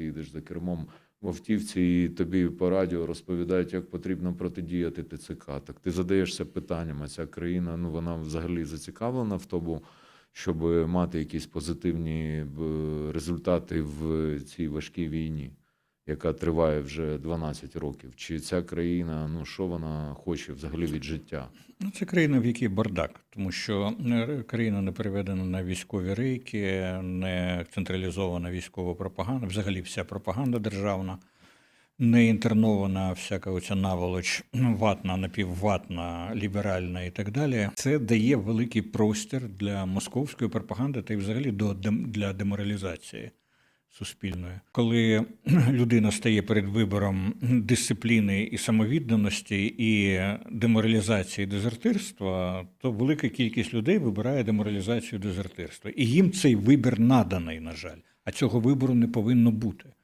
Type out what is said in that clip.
ти їдеш за кермом в автівці, і тобі по радіо розповідають, як потрібно протидіяти ТЦК. Так ти задаєшся питанням, а ця країна ну вона взагалі зацікавлена в тому, щоб мати якісь позитивні результати в цій важкій війні, яка триває вже 12 років. Чи ця країна, ну що вона хоче взагалі від життя? Ну, це країна, в якій бардак, тому що е, країна не переведена на військові рейки, не централізована військова пропаганда, взагалі вся пропаганда державна, не інтернована всяка оця наволоч ватна, напівватна, ліберальна і так далі. Це дає великий простір для московської пропаганди та й взагалі до для деморалізації суспільної. Коли людина стає перед вибором дисципліни і самовідданості і деморалізації дезертирства, то велика кількість людей вибирає деморалізацію дезертирства. І їм цей вибір наданий, на жаль. А цього вибору не повинно бути.